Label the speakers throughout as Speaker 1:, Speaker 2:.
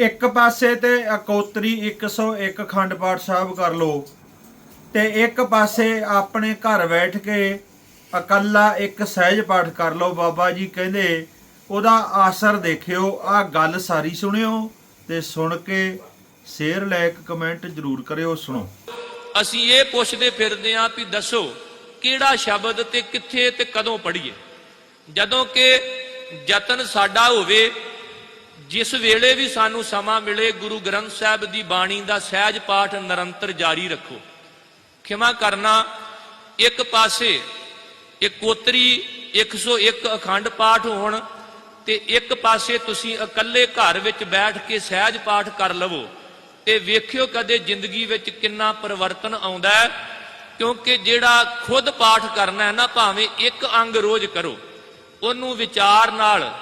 Speaker 1: ਇੱਕ ਪਾਸੇ ਤੇ ਇਕੋਤਰੀ 101 ਅਖੰਡ ਪਾਠ ਸਾਹਿਬ ਕਰ ਲਓ ਤੇ ਇੱਕ ਪਾਸੇ ਆਪਣੇ ਘਰ ਬੈਠ ਕੇ ਇਕੱਲਾ ਇੱਕ ਸਹਿਜ ਪਾਠ ਕਰ ਲਓ। ਬਾਬਾ ਜੀ ਕਹਿੰਦੇ, ਉਹਦਾ ਆਸਰ ਦੇਖਿਓ, ਆ ਗੱਲ ਸਾਰੀ ਸੁਣਿਓ ਤੇ ਸੁਣ ਕੇ ਸ਼ੇਅਰ ਲਾਇਕ ਕਮੈਂਟ ਜ਼ਰੂਰ ਕਰਿਓ, ਸੁਣੋ।
Speaker 2: ਅਸੀਂ ਇਹ ਪੁੱਛਦੇ ਫਿਰਦੇ ਆਂ ਵੀ ਦੱਸੋ, ਕਿਹੜਾ ਸ਼ਬਦ ਤੇ ਕਿੱਥੇ ਤੇ ਕਦੋਂ ਪੜ੍ਹੀਏ? ਜਦੋਂ ਕਿ ਯਤਨ ਸਾਡਾ ਹੋਵੇ ਜਿਸ ਵੇਲੇ ਵੀ ਸਾਨੂੰ ਸਮਾਂ ਮਿਲੇ, ਗੁਰੂ ਗ੍ਰੰਥ ਸਾਹਿਬ ਦੀ ਬਾਣੀ ਦਾ ਸਹਿਜ ਪਾਠ ਨਿਰੰਤਰ ਜਾਰੀ ਰੱਖੋ। ਖਿਮਾ ਕਰਨਾ ਇੱਕ ਪਾਸੇ ਇਕੋਤਰੀ 101 ਅਖੰਡ ਪਾਠ ਹੋਣ ਤੇ ਇੱਕ ਪਾਸੇ ਤੁਸੀਂ ਇਕੱਲੇ ਘਰ ਵਿੱਚ ਬੈਠ ਕੇ ਸਹਿਜ ਪਾਠ ਕਰ ਲਵੋ ਤੇ ਵੇਖਿਓ ਕਦੇ ਜ਼ਿੰਦਗੀ ਵਿੱਚ ਕਿੰਨਾ ਪਰਿਵਰਤਨ ਆਉਂਦਾ ਹੈ, ਕਿਉਂਕਿ ਜਿਹੜਾ ਖੁਦ ਪਾਠ ਕਰਨਾ ਹੈ ਨਾ, ਭਾਵੇਂ ਇੱਕ ਅੰਗ ਰੋਜ਼ ਕਰੋ, ਉਹਨੂੰ ਵਿਚਾਰ ਨਾਲ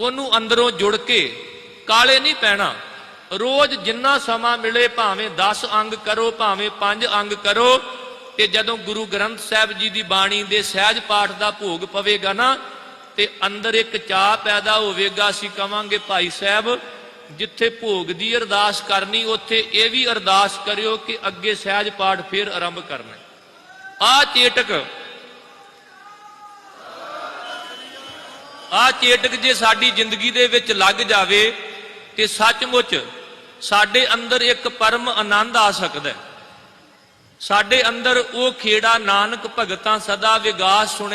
Speaker 2: ਉਹਨੂੰ ਅੰਦਰੋਂ ਜੁੜ ਕੇ ਕਾਲੇ ਨਹੀਂ ਪੈਣਾ। ਰੋਜ਼ ਜਿੰਨਾ ਸਮਾਂ ਮਿਲੇ ਭਾਵੇਂ 10 ਅੰਗ ਕਰੋ, ਭਾਵੇਂ 5 ਅੰਗ ਕਰੋ, ਤੇ ਜਦੋਂ ਗੁਰੂ ਗ੍ਰੰਥ ਸਾਹਿਬ ਜੀ ਦੀ ਬਾਣੀ ਦੇ ਸਹਿਜ ਪਾਠ ਦਾ ਭੋਗ ਪਵੇਗਾ ਨਾ, ਤੇ ਅੰਦਰ ਇੱਕ ਚਾਹ ਪੈਦਾ ਹੋਵੇਗਾ, ਅਸੀਂ ਕਵਾਂਗੇ, ਭਾਈ ਸਾਹਿਬ, ਜਿੱਥੇ ਭੋਗ ਦੀ ਅਰਦਾਸ ਕਰਨੀ, ਉੱਥੇ ਇਹ ਵੀ ਅਰਦਾਸ ਕਰਿਓ ਕਿ ਅੱਗੇ ਸਹਿਜ ਪਾਠ ਫਿਰ ਆਰੰਭ ਕਰਨਾ ਆ ਚੇਟਕ ਆ ਚੇਟਕ ਜੇ ਸਾਡੀ ਜ਼ਿੰਦਗੀ ਦੇ ਵਿੱਚ ਲੱਗ ਜਾਵੇ ਤੇ ਸੱਚਮੁੱਚ ਸਾਡੇ ਅੰਦਰ ਇੱਕ ਪਰਮ ਆਨੰਦ ਆ ਸਕਦਾ ਹੈ। ਸਾਡੇ ਅੰਦਰ ਉਹ ਖੇੜਾ ਨਾਨਕ ਭਗਤਾਂ ਸਦਾ ਵਿਗਾਸ ਸੁਣੇ